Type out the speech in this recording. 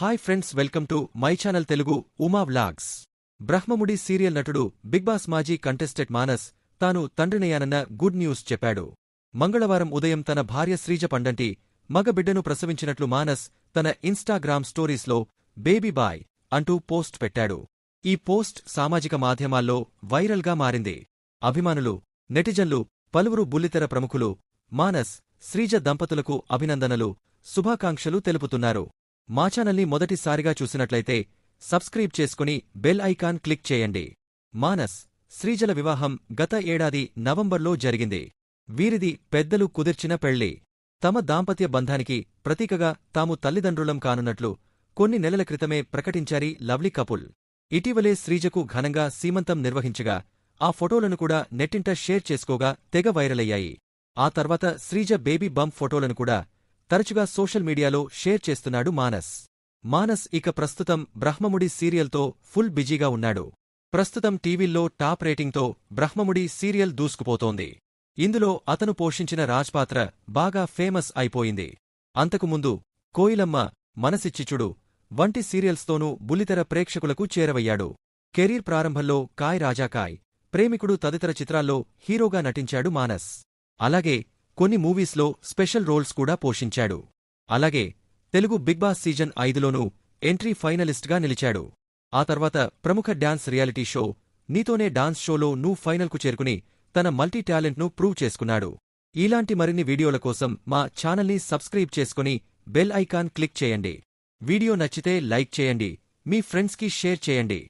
Hi friends welcome to my channel Telugu Uma vlogs. Brahmamudi serial నటుడు big boss మాజీ contestant Manas తాను తండ్రినయ్యానన్న good news చెప్పాడు. మంగళవారం ఉదయం తన భార్య శ్రీజ పండంటి మగ బిడ్డను ప్రసవించినట్లు మానస్ తన ఇన్స్టాగ్రామ్ స్టోరీస్లో బేబీ బాయ్ అంటూ పోస్ట్ పెట్టాడు. ఈ పోస్ట్ సామాజిక మాధ్యమాల్లో వైరల్గా మారింది. అభిమానులు నెటిజన్లు పలువురు బుల్లితెర ప్రముఖులు మానస్ శ్రీజ దంపతులకు అభినందనలు శుభాకాంక్షలు తెలుపుతున్నారు. మా ఛానల్ని మొదటిసారిగా చూసినట్లయితే సబ్స్క్రైబ్ చేసుకుని బెల్ ఐకాన్ క్లిక్ చేయండి. మానస్ శ్రీజల వివాహం గత ఏడాది నవంబర్లో జరిగింది. వీరిది పెద్దలు కుదిర్చిన పెళ్ళి. తమ దాంపత్య బంధానికి ప్రతీకగా తాము తల్లిదండ్రులం కానున్నట్లు కొన్ని నెలల క్రితమే ప్రకటించారి లవ్లీ కపుల్. ఇటీవలే శ్రీజకు ఘనంగా సీమంతం నిర్వహించగా ఆ ఫోటోలను కూడా నెట్టింట షేర్ చేసుకోగా తెగ వైరలయ్యాయి. ఆ తర్వాత శ్రీజ బేబీ బంప్ ఫోటోలను కూడా తరచుగా సోషల్ మీడియాలో షేర్ చేస్తున్నాడు మానస్. మానస్ ఇక ప్రస్తుతం బ్రహ్మముడి సీరియల్తో ఫుల్ బిజీగా ఉన్నాడు. ప్రస్తుతం టీవీల్లో టాప్ రేటింగ్తో బ్రహ్మముడి సీరియల్ దూసుకుపోతోంది. ఇందులో అతను పోషించిన రాజ్ పాత్ర బాగా ఫేమస్ అయిపోయింది. అంతకుముందు కోయిలమ్మ మనసిచ్చిచుడు వంటి సీరియల్స్తోనూ బుల్లితెర ప్రేక్షకులకు చేరవయ్యాడు. కెరీర్ ప్రారంభంలో కాయ్ రాజాకాయ్ ప్రేమికుడు తదితర చిత్రాల్లో హీరోగా నటించాడు మానస్. అలాగే కొన్ని మూవీస్లో స్పెషల్ రోల్స్ కూడా పోషించాడు. అలాగే తెలుగు బిగ్ బాస్ సీజన్ ఐదులోనూ ఎంట్రీ ఫైనలిస్ట్గా నిలిచాడు. ఆ తర్వాత ప్రముఖ dance reality show Neethone dance షోలో నూ ఫైనల్కు చేరుకుని తన మల్టీ టాలెంట్ను ప్రూవ్ చేసుకున్నాడు. ఇలాంటి మరిన్ని వీడియోల కోసం మా ఛానల్ని సబ్స్క్రైబ్ చేసుకుని బెల్ ఐకాన్ క్లిక్ చేయండి. వీడియో నచ్చితే లైక్ చేయండి మీ ఫ్రెండ్స్కి షేర్ చేయండి.